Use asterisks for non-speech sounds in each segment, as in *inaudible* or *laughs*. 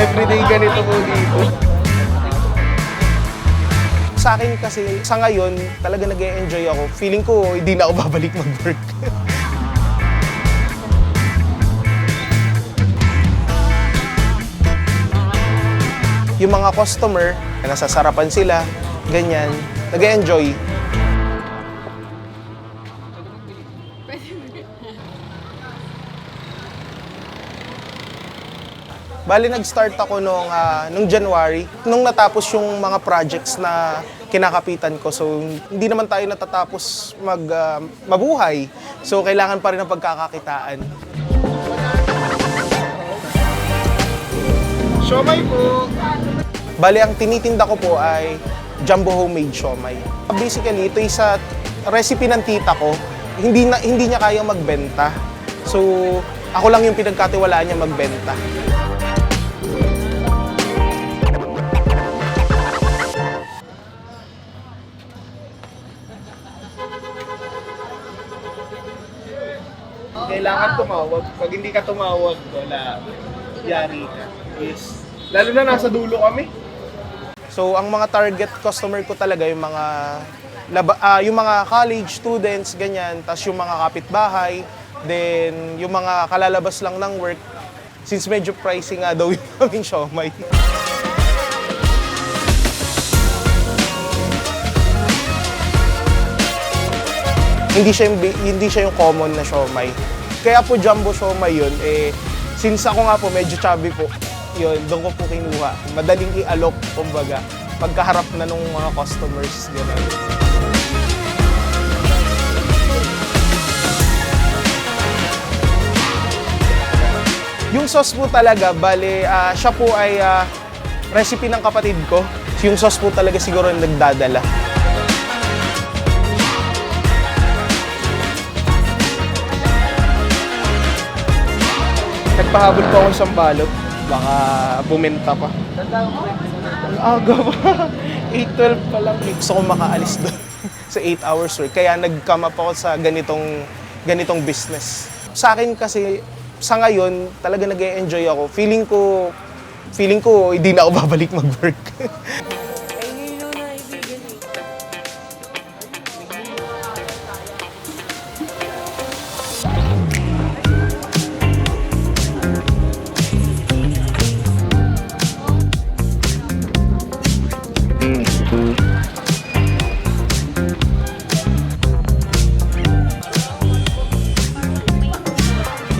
Everyday ganito po dito. Sa akin kasi, sa ngayon, talaga nag enjoy ako. Feeling ko, hindi na ako babalik mag-work. *laughs* yung mga customer, nasasarapan sila, ganyan, nag enjoy Bali, nag-start ako nung, ah, nung January, nung natapos yung mga projects na kinakapitan ko. So, hindi naman tayo natatapos mag, ah, mabuhay. So, kailangan pa rin ng pagkakakitaan. Siomay po! Bali, ang tinitinda ko po ay jumbo homemade siomay. Basically, ito ay sa recipe ng tita ko. Hindi, na, hindi niya kayang magbenta. So, ako lang yung pinagkatiwalaan niya magbenta. Kailangan tumawag. Pag hindi ka tumawag, wala. Yari ka. Yes. Lalo na nasa dulo kami. So, ang mga target customer ko talaga yung mga laba, ah, yung mga college students, ganyan, tapos yung mga kapitbahay, then yung mga kalalabas lang ng work, since medyo pricey nga daw *laughs* yung aming siomay. hindi siya yung, hindi siya yung common na siomay. Kaya po jumbo siomay yun, eh, since ako nga po medyo chubby po, yun, doon ko po kinuha. Madaling i-alok, kumbaga, pagkaharap na nung mga customers, gano'n. Yung sauce po talaga, bale, ah, siya po ay ah, recipe ng kapatid ko. Yung sauce po talaga siguro nagdadala. Nagpahabol pa ako sa balot. Baka bumenta pa. Ang aga pa. *laughs* 8.12 pa lang. Gusto ko makaalis doon *laughs* sa 8 hours work. Kaya nag-come up ako sa ganitong, ganitong business. Sa akin kasi, sa ngayon, talaga nag enjoy ako. Feeling ko, feeling ko, hindi na ako *laughs* babalik mag-work.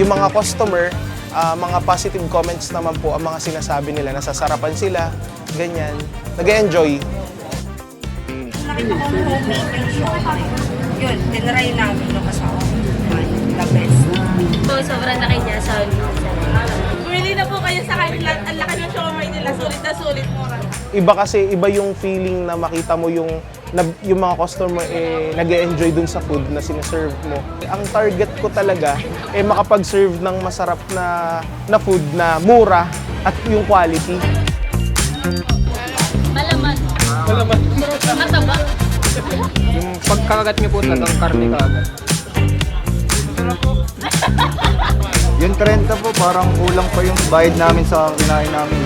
Yung mga customer, ah, mga positive comments naman po ang mga sinasabi nila. Nasasarapan sila, ganyan. nag enjoy Nakita ko homemade yung siomay. Yun, tinry namin yung kasama. The best. So, sobrang laki niya. Solid. Bumili na po kayo sa kanila. Ang laki ng siomay nila. Sulit na sulit. Mura. Iba kasi, iba yung feeling na makita mo yung na, yung mga customer eh, nag enjoy dun sa food na sinaserve mo. Ang target ko talaga eh makapag-serve ng masarap na na food na mura at yung quality. Malaman. Malaman. Mataba. Yung pagkakagat niyo po talagang karne kaagad. Yung 30 po, parang kulang pa yung bayad namin sa kinain namin.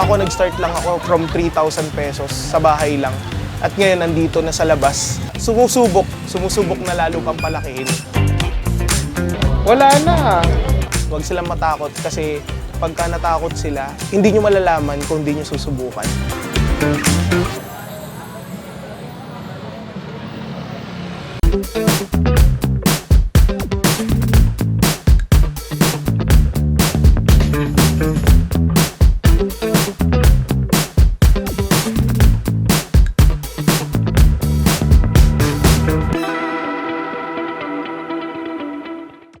Ako nag-start lang ako from 3,000 pesos sa bahay lang. At ngayon nandito na sa labas. Sumusubok, sumusubok na lalo pang palakihin. Wala na. Huwag silang matakot kasi pagka natakot sila, hindi nyo malalaman kung hindi nyo susubukan.